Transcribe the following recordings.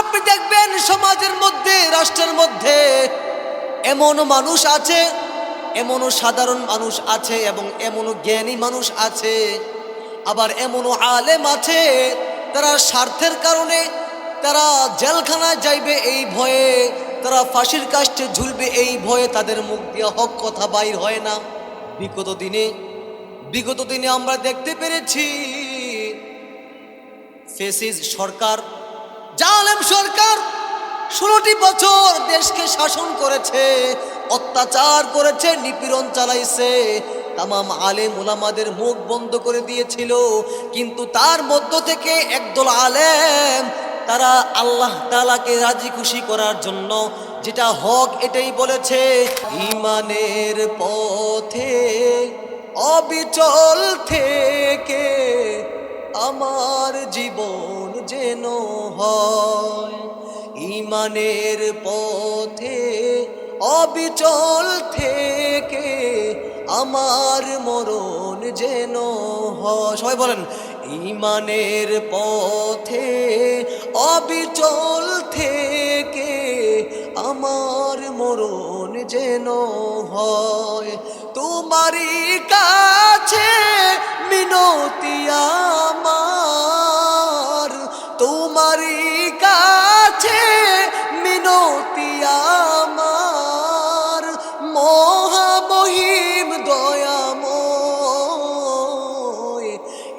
আপনি দেখবেন সমাজের মধ্যে, রাষ্ট্রের মধ্যে এমন মানুষ আছে, এমনও সাধারণ মানুষ আছে এবং এমনও জ্ঞানী মানুষ আছে, আবার এমনও আলেম আছে, তারা স্বার্থের কারণে তারা জেলখানায় যাইবে এই ভয়ে, তারা ফাঁসির কাষ্টে ঝুলবে এই ভয়ে তাদের মুখ দিয়ে হক কথা বাইর হয় না। বিগত দিনে বিগত দিনে আমরা দেখতে পেরেছি, ফেসিস সরকার জালেম সরকার ষোলোটি বছর দেশকে শাসন করেছে, অত্যাচার করেছে, নিপীড়ন চালাইছে। তামাম আলেম ওলামাদের মুখ বন্ধ করে দিয়েছিল। কিন্তু তার মধ্য থেকে একদল আলেম, তারা আল্লাহ তালাকে রাজি খুশি করার জন্য যেটা হক এটাই বলেছে, ইমানের পথে অবিচল থেকে আমার জীবন যেন হয়, ইমানের পথে অবিচল থেকে আমার মরণ যেন হয়। সবাই বলেন, ইমানের পথে অবিচল থেকে আমার মরণ যেন হয়। তোমারই কাছে মিনতি আমার। তোমারই কাছে মিনতি আমার। মহামহিম দয়াময়,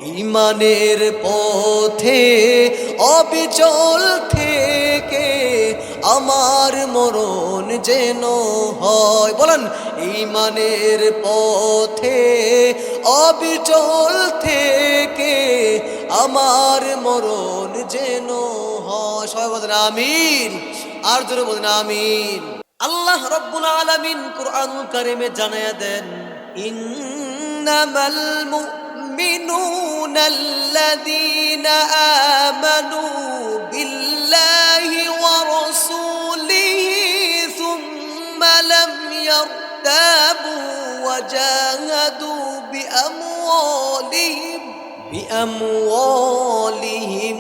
ইমানের পথে অবিচল আমার মরণ যেন হয়। বলেন ইমানের পথে, অবিচল থেকে আমার মরণ যেন হয়। সবাই বলেন, আমিন। আর জোরে বলেন, আমিন। আল্লাহ রব্বুল আলামিন কোরআনুল কারিমে জানায়া দেন, ইন্নামাল মুমিনুন আমানু বিল্লাহি تابوا وجاهدوا بأموالهم بأموالهم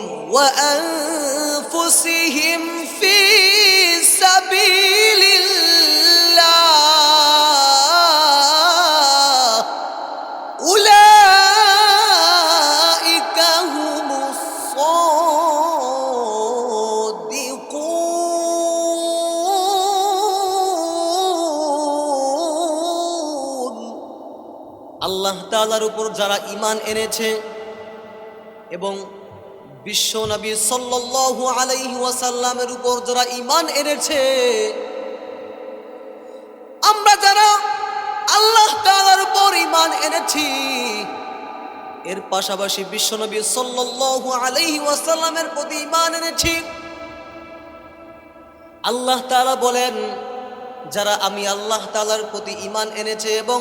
وأنفسهم في سبيل আল্লাহ তাআলার উপর যারা ইমান এনেছে এবং বিশ্ব নবী সাল্লাল্লাহু আলাইহি উপর যারা ইমান এনেছে, আমরা যারা আল্লাহ তাআলার উপর ইমান এনেছি, এর পাশাপাশি বিশ্বনবী সাল্লাল্লাহু আলাইহি প্রতি ইমান এনেছি। আল্লাহ তালা বলেন, যারা আমি আল্লাহ তালার প্রতি ইমান এনেছে এবং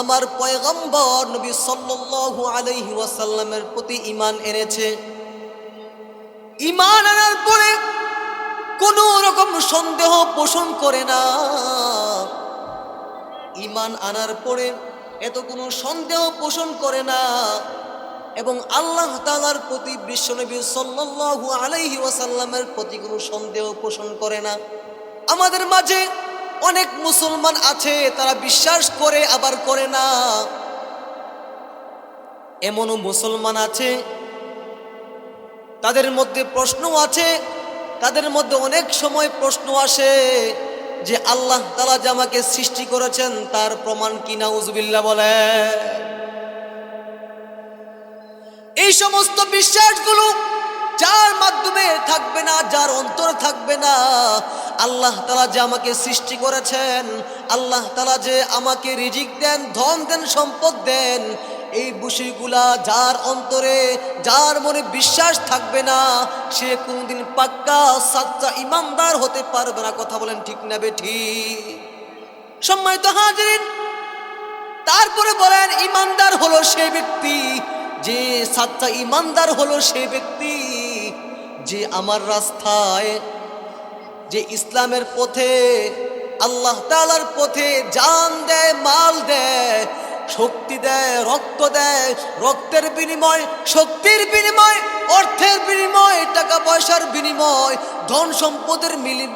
আমার পয়গম্বর নবী সাল্লাল্লাহু আলাইহি ওয়াসাল্লামের প্রতি ঈমান এনেছে। ইমান আনার পরে কোনো রকম সন্দেহ পোষণ করে না। ঈমান আনার পরে এত কোনো সন্দেহ পোষণ করে না এবং আল্লাহ তাআলার প্রতি বিশ্বনবী সাল্লাল্লাহু আলাইহি ওয়াসাল্লামের প্রতি কোনো সন্দেহ পোষণ করে না। আমাদের মাঝে অনেক মুসলমান আছে, তারা বিশ্বাস করে, আবার করে না। এমনও মুসলমান আছে, তাদের মধ্যে প্রশ্ন আছে, তাদের মধ্যে অনেক সময় প্রশ্ন আসে যে আল্লাহ তালা যে আমাকে সৃষ্টি করেছেন, তার প্রমাণ কি নাউজবিল্লা বলে। এই সমস্ত বিশ্বাসগুলো যার মাধ্যমে থাকবে না, যার অন্তরে থাকবে না আল্লাহ তালা যে আমাকে সৃষ্টি করেছেন, আল্লাহ তালা যে আমাকে রিজিক দেন, ধন দেন, সম্পদ দেন, এই বিষয়গুলা যার অন্তরে যার মনে বিশ্বাস থাকবে না, সে কোনদিন পাক্কা, সাচ্চা ইমানদার হতে পারবে না। কথা বলেন ঠিক না বেঠি সম্মানিত হাজিরিন, তারপরে বলেন, ইমানদার হলো সে ব্যক্তি, যে সাচ্চা ইমানদার হলো সে ব্যক্তি, যে আমার রাস্তায় যে ইসলামের পথে, আল্লাহ তালার পথে জান দেয়, মাল দেয়, শক্তি দেয়, রক্ত দেয়, রক্তের বিনিময়, শক্তির বিনিময়, অর্থের বিনিময়, টাকা পয়সার বিনিময়, ধন সম্পদের মিলি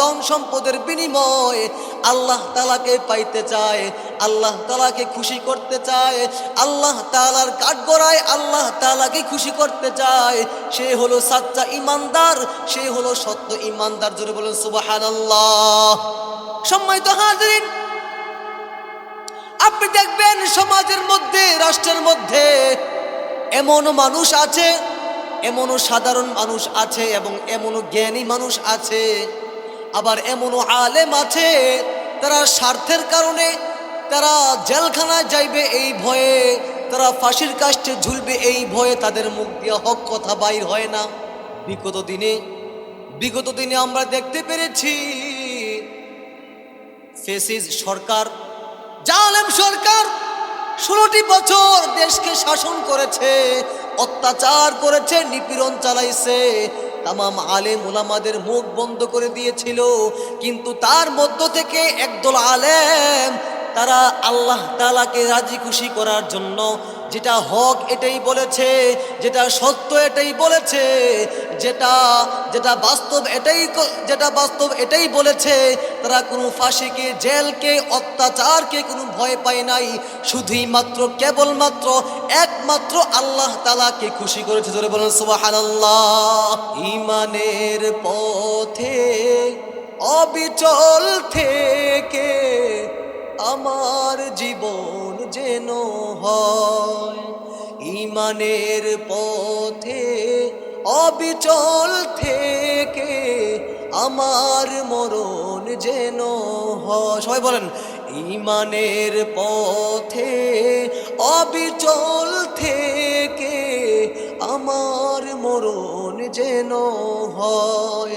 ধন সম্পদের বিনিময়, আল্লাহ তালাকে পাইতে চায়। আল্লাহ তালাকে খুশি করতে চায়, আল্লাহ তালার কাঠগড়ায় আল্লাহ তালাকে খুশি করতে চায়। সে হলো সাচ্চা ইমানদার, সে হলো সত্য ইমানদার। জোরে বলেন সুবাহান আল্লাহ সম্মানিত হাজিরিন, আপনি দেখবেন সমাজের মধ্যে, রাষ্ট্রের মধ্যে এমন মানুষ আছে, এমনও সাধারণ মানুষ আছে এবং এমনও জ্ঞানী মানুষ আছে। আবার এমনও আলেম আছে, তারা স্বার্থের কারণে তারা জেলখানায় যাইবে এই ভয়ে, তারা ফাঁসির কাষ্টে ঝুলবে এই ভয়ে, তাদের মুখ দিয়ে হক কথা বাইর হয় না। বিগত দিনে বিগত দিনে আমরা দেখতে পেরেছি, ফেসিস সরকার, জালেম সরকার ষোলোটি বছর দেশকে শাসন করেছে, অত্যাচার করেছে, নিপীড়ন চালাইছে। তামাম আলেম ওলামাদের মুখ বন্ধ করে দিয়েছিল, কিন্তু তার মধ্য থেকে একদল আলেম তারা আল্লাহ তালাকে রাজি খুশি করার জন্য যেটা হক এটাই বলেছে, যেটা সত্য এটাই বলেছে, যেটা যেটা বাস্তব এটাই যেটা বাস্তব এটাই বলেছে। তারা কোনো ফাঁসিকে, জেলকে, অত্যাচারকে কোনো ভয় পায় নাই। শুধুই মাত্র, কেবলমাত্র একমাত্র আল্লাহ তালাকে খুশি করেছে। ধরে বলেন, সুবহানাল্লাহ। ইমানের পথে, অবিচল থেকে আমার জীবন যেন হয়, ইমানের পথে অবিচল থেকে আমার মরণ যেন হয়। সবাই বলেন, ইমানের পথে অবিচল থেকে আমার মরণ যেন হয়।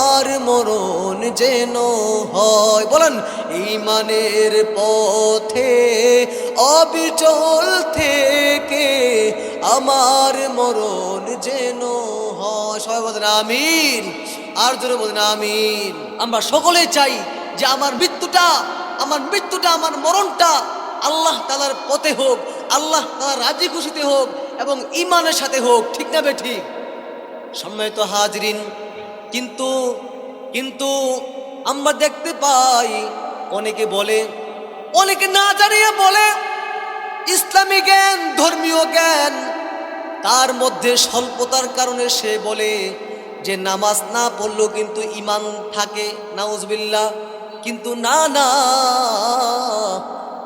মরণ যেন হয়। বলেন ইমানের পথে, অবিচল থেকে আমার মরণ যেন হয়। সবাই বলেন, আমিন। আর জোরে বলেন, আমিন। আমরা সকলে চাই যে আমার মৃত্যুটা আমার মৃত্যুটা, আমার মরণটা আল্লাহ তালার পথে হোক, আল্লাহ তালার রাজি খুশিতে হোক এবং ইমানের সাথে হোক। ঠিক না বে ঠিক? সম্মানিত হাজরিন, কিন্তু কিন্তু আমরা দেখতে পাই, অনেকে বলে, অনেকে না জানিয়ে বলে, ইসলামী জ্ঞান, ধর্মীয় জ্ঞান, তার মধ্যে স্বল্পতার কারণে সে বলে যে নামাজ না পড়লেও কিন্তু ইমান থাকে নাউজবিল্লা কিন্তু না না,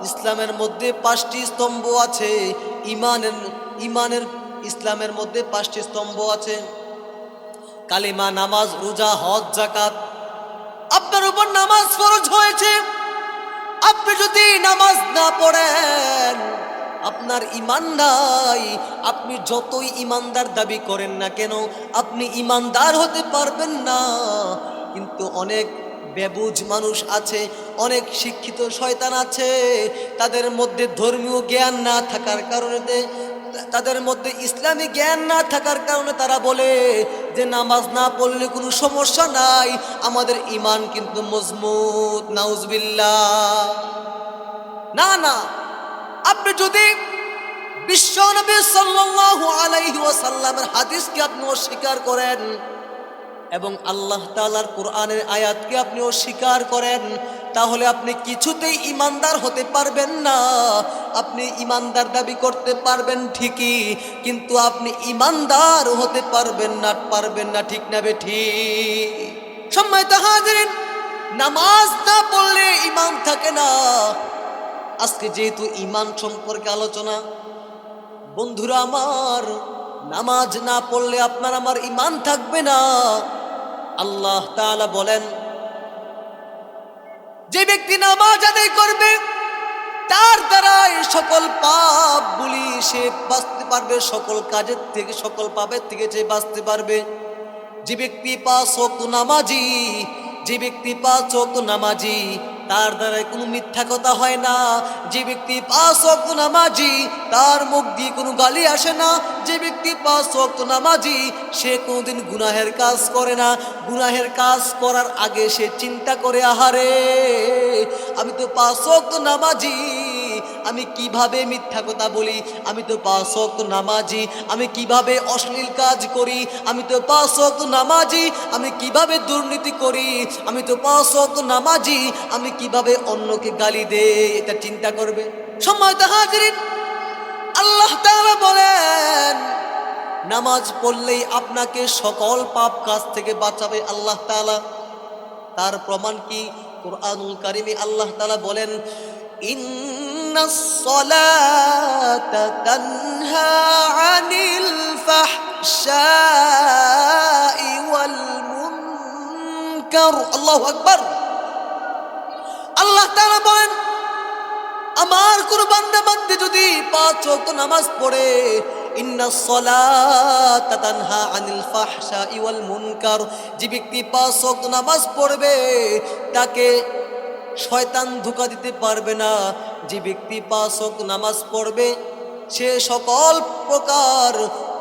ইসলামের মধ্যে পাঁচটি স্তম্ভ আছে ইমানের ইমানের ইসলামের মধ্যে পাঁচটি স্তম্ভ আছে। কালিমা, নামাজ, রোজা, হজ জাকাত আপনার উপর নামাজ ফরজ হয়েছে। আপনি যদি নামাজ না পড়েন, আপনার ইমান নাই। আপনি যতই ইমানদার দাবি করেন না কেন, আপনি ইমানদার হতে পারবেন না। কিন্তু অনেক বেবুজ মানুষ আছে, অনেক শিক্ষিত শয়তান আছে, তাদের মধ্যে ধর্মীয় জ্ঞান না থাকার কারণে তাদের মধ্যে ইসলামী জ্ঞান না থাকার কারণে তারা বলে যে নামাজ না পড়লে কোনো সমস্যা নাই, আমাদের ইমান কিন্তু মজবুত, নাউজবিল্লাহ। না না। আপনি যদি বিশ্ব নবী সাল্লাল্লাহু আলাইহি ওয়াসাল্লামের হাদিসকে আপনি অস্বীকার করেন এবং আল্লাহ তাআলার কোরআনের আয়াতকে আপনি অস্বীকার করেন তাহলে আপনি কিছুতেই ইমানদার হতে পারবেন না। আপনি ইমানদার দাবি করতে পারবেন ঠিকই, কিন্তু আপনি ইমানদার হতে পারবেন না পারবেন না, ঠিক না ঠিক সম্মানিত হাজিরিন, নামাজ না পড়লে ইমান থাকে না। আজকে যেহেতু ইমান সম্পর্কে আলোচনা, বন্ধুরা আমার, নামাজ না পড়লে আপনার আমার ইমান থাকবে না। আল্লাহ তাআলা বলেন যে ব্যক্তি নামাজ আদায় করবে, তার দ্বারা এই সকল পাপ বলি সে বাঁচতে পারবে, সকল কাজের থেকে, সকল পাপের থেকে সে বাঁচতে পারবে। যে ব্যক্তি পাঁচ ওয়াক্ত নামাজি, যে ব্যক্তি পাঁচ নামাজি তার দ্বারায় কোনো মিথ্যা কথা হয় না। যে ব্যক্তি পাঁচ অক্ত নামাজি, তার মুখ দিয়ে কোনো গালি আসে না। যে ব্যক্তি পাঁচ অক্ত নামাজি, সে কোনোদিন গুনাহের কাজ করে না। গুনাহের কাজ করার আগে সে চিন্তা করে, আহারে, আমি তো পাঁচ অক্ত নামাজি। আমি কীভাবে মিথ্যা কথা বলি? আমি তো ওয়াক্ত নামাজি। আমি কীভাবে অশ্লীল কাজ করি? আমি তো ওয়াক্ত নামাজি। আমি কীভাবে দুর্নীতি করি? আমি তো ওয়াক্ত নামাজি। আমি কীভাবে অন্যকে গালি দে এটা চিন্তা করবে। সময় তো হাজিরিন, আল্লাহ তাআলা বলেন, নামাজ পড়লেই আপনাকে সকল পাপ কাজ থেকে বাঁচাবে আল্লাহ তাআলা। তার প্রমাণ কি? কোরআনুল কারিমে আল্লাহ তালা বলেন ইন্নাস সালাতা তানহা আনিল ফাহশাই ওয়াল মুনকার আল্লাহু আকবার আল্লাহ তাআলা বলেন, আমার কোন বান্দা বান্দি যদি পাঁচ ওয়াক্ত নামাজ পড়ে যে ব্যক্তি পাঁচ ওয়াক্ত নামাজ পড়বে, তাকে শয়তান ধোকা দিতে পারবে না। যে ব্যক্তি পাঁচ ওয়াক্ত নামাজ পড়বে সে সকল প্রকার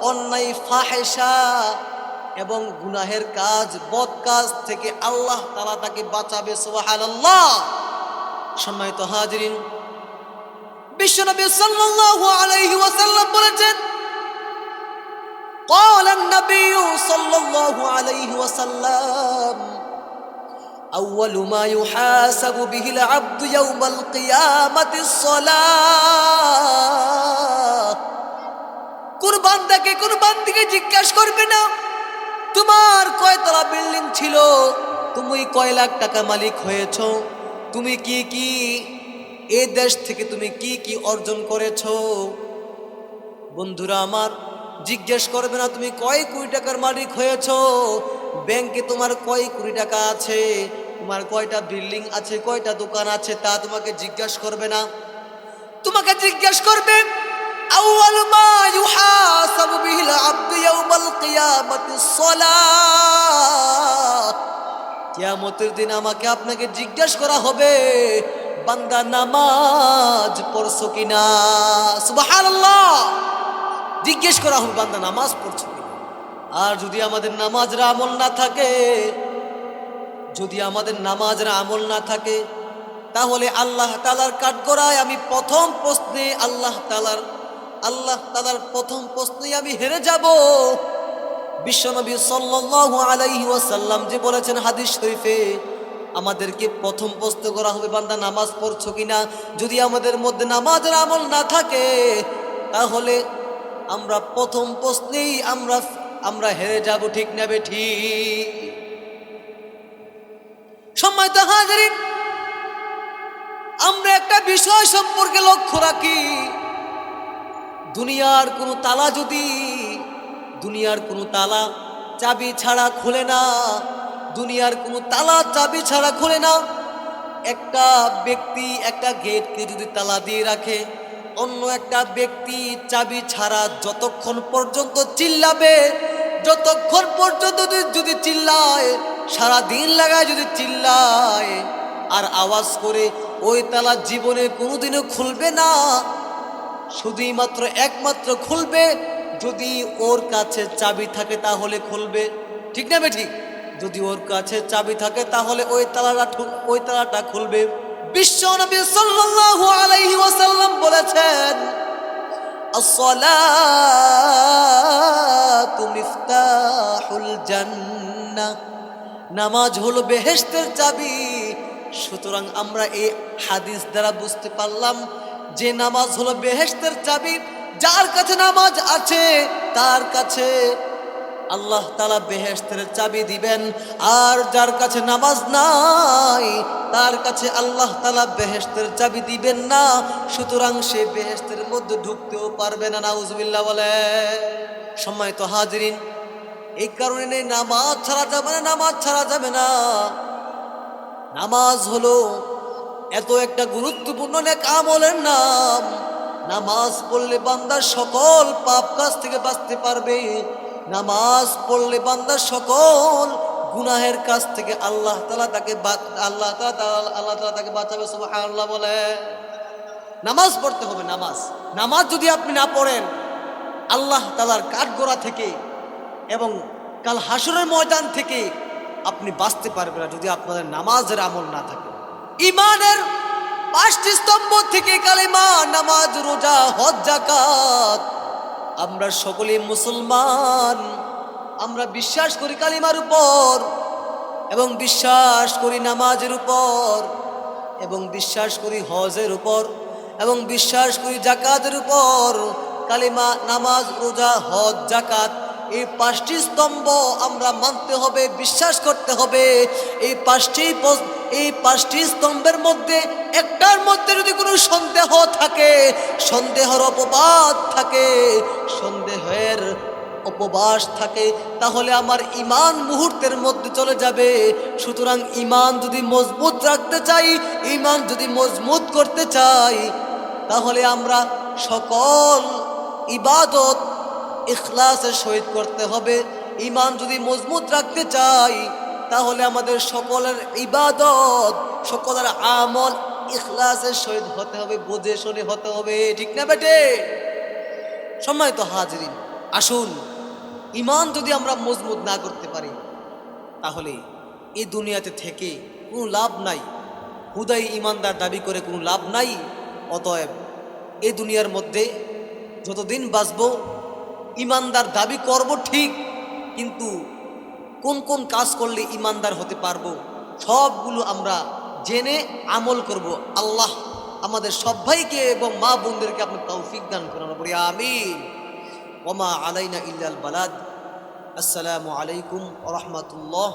অন্যায় ফাহেসা এবং গুনাহের কাজ বদ কাজ থেকে আল্লাহ তাআলা তাকে বাঁচাবে সুবহানাল্লাহ সম্মানিত হাজিরিন বিশ্বনবী সাল্লাল্লাহু আলাইহি ওয়াসাল্লাম বলেছেন قال النبي صلى الله عليه وسلم أول ما يحاسب به العبد يوم القيامة الصلاة কোন বান্দাকে কোন বান্দিকে জিজ্ঞাসা করবে না তোমার কয়তলা বিল্ডিং ছিল তুমি কয় লাখ টাকা মালিক হয়েছ তুমি কি কি এ দেশ থেকে তুমি কি কি অর্জন করেছো বন্ধুরা আমার জিজ্ঞেস করবে না তুমি কয় কোটি টাকার মালিক হয়েছ ব্যাংকে তোমার কয় কোটি টাকা আছে? তোমার কয়টা বিল্ডিং আছে, কয়টা দোকান আছে তা তোমাকে জিজ্ঞাসা করবে না। তোমাকে জিজ্ঞেস করবে, আউয়াল মা ইউহাসাবু বিহিল আবদু ইয়াউমাল কিয়ামাতিস সালাত। কিয়ামতের দিন আমাকে আপনাকে জিজ্ঞেস করা হবে, বান্দা নামাজ পড়ছো কিনা? সুবহানাল্লাহ। জিজ্ঞেস করা হবে, বান্দা নামাজ পড়ছো আর যদি আমাদের নামাজের আমল না থাকে, যদি আমাদের নামাজের আমল না থাকে, তাহলে আল্লাহ তালার কাঠগড়ায় আমি প্রথম প্রশ্নে আল্লাহ তালার আল্লাহ তালার প্রথম প্রশ্নে আমি হেরে যাব। বিশ্বনবী সাল্লাল্লাহু আলাইহি ওয়াসাল্লাম যে বলেছেন হাদিস শরীফে, আমাদেরকে প্রথম প্রশ্ন করা হবে, বান্দা নামাজ পড়ছো কিনা? যদি আমাদের মধ্যে নামাজের আমল না থাকে, তাহলে আমরা প্রথম প্রশ্নেই আমরা আমরা হেরে যাব ঠিক নেবে ঠিক। সময় তো হাজারিন, আমরা একটা বিষয় সম্পর্কে লক্ষ্য রাখি। দুনিয়ার কোনো তালা যদি, দুনিয়ার কোনো তালা চাবি ছাড়া খুলে না, দুনিয়ার কোনো তালা চাবি ছাড়া খুলে না, একটা ব্যক্তি একটা গেটকে যদি তালা দিয়ে রাখে অন্য একটা ব্যক্তি চাবি ছাড়া যতক্ষণ পর্যন্ত চিল্লাবে, যতক্ষণ পর্যন্ত যদি- চিল্লায় সারা দিন লাগায় যদি চিল্লায়, আর আওয়াজ করে ওই তালা জীবনে কোনোদিনও খুলবে না শুধুই মাত্র একমাত্র খুলবে, যদি ওর কাছে চাবি থাকে তাহলে খুলবে। ঠিক না ঠিক যদি ওর কাছে চাবি থাকে তাহলে ওই তালাটা ওই তালাটা খুলবে। বিশ্ব নবী সাল্লাল্লাহু আলাইহি ওয়াসাল্লাম বলেছেন الصلاة مفتاح الجنة নামাজ হলো বেহেশতের চাবি সুতরাং আমরা এই হাদিস দ্বারা বুঝতে পারলাম যে নামাজ হলো বেহেশতের চাবি যার কাছে নামাজ আছে তার কাছে আল্লাহ তালা বেহেশতের চাবি দিবেন। আর যার কাছে নামাজ নাই, তার কাছে আল্লাহ তালা বেহেশতের চাবি দিবেন না। সুতরাং সে বেহেশতের মধ্যে ঢুকতেও পারবে না নাউজবিল্লা বলে। সময় তো হাজরিন, এই কারণে নেই, নামাজ ছাড়া যাবে না, নামাজ ছাড়া যাবে না। নামাজ হলো এত একটা গুরুত্বপূর্ণ এক আমলের নাম। নামাজ পড়লে বান্দার সকল পাপ কাজ থেকে বাঁচতে পারবে। নামাজ পড়লে বান্দার সকল গুনাহের কাছ থেকে আল্লাহ তালা তাকে আল্লাহ তালা আল্লাহ তালা তাকে বাঁচাবে সব আল্লাহ বলে। নামাজ পড়তে হবে, নামাজ। নামাজ যদি আপনি না পড়েন, আল্লাহ তালার কাঠগোড়া থেকে এবং কাল হাসরের ময়দান থেকে আপনি বাঁচতে পারবেন না যদি আপনাদের নামাজের আমল না থাকে। ইমানের পাঁচটি স্তম্ভ থেকে কালেমা, নামাজ, রোজা, হজ জাকাত আমরা সকলে মুসলমান। আমরা বিশ্বাস করি কালিমার উপর এবং বিশ্বাস করি নামাজের উপর এবং বিশ্বাস করি হজের উপর এবং বিশ্বাস করি জাকাতের উপর। কালিমা, নামাজ, রোজা, হজ, জাকাত এই পাঁচটি স্তম্ভ আমরা মানতে হবে, বিশ্বাস করতে হবে। এই পাঁচটি এই পাঁচটি স্তম্ভের মধ্যে একটার মধ্যে যদি কোনো সন্দেহ থাকে, সন্দেহের অপবাদ থাকে, সন্দেহের উপবাস থাকে, তাহলে আমার ইমান মুহূর্তের মধ্যে চলে যাবে। সুতরাং ইমান যদি মজবুত রাখতে চাই ইমান যদি মজবুত করতে চাই, তাহলে আমরা সকল ইবাদত ইখলাসের সহিত করতে হবে। ইমান যদি মজবুত রাখতে চাই তাহলে আমাদের সকলের ইবাদত, সকলের আমল ইখলাসের সহিত হতে হবে, বোঝে শুনে হতে হবে। ঠিক না বেটে? সময় তো হাজরিন, আসুন। ইমান যদি আমরা মজবুত না করতে পারি, তাহলে এই দুনিয়াতে থেকে কোনো লাভ নাই। হুদাই ইমানদার দাবি করে কোনো লাভ নাই। অতএব এ দুনিয়ার মধ্যে যতদিন বাঁচব ইমানদার দাবি করব ঠিক, কিন্তু কোন কোন কাজ করলে ইমানদার হতে পারব, সবগুলো আমরা জেনে আমল করব। আল্লাহ আমাদের সবাইকে এবং মা বোনদেরকে আপনি তৌফিক দান করেন বলি আমি ওমা আলাইনা ইল্লাল বালাদ। আসসালামু আলাইকুম রহমতুল্লাহ।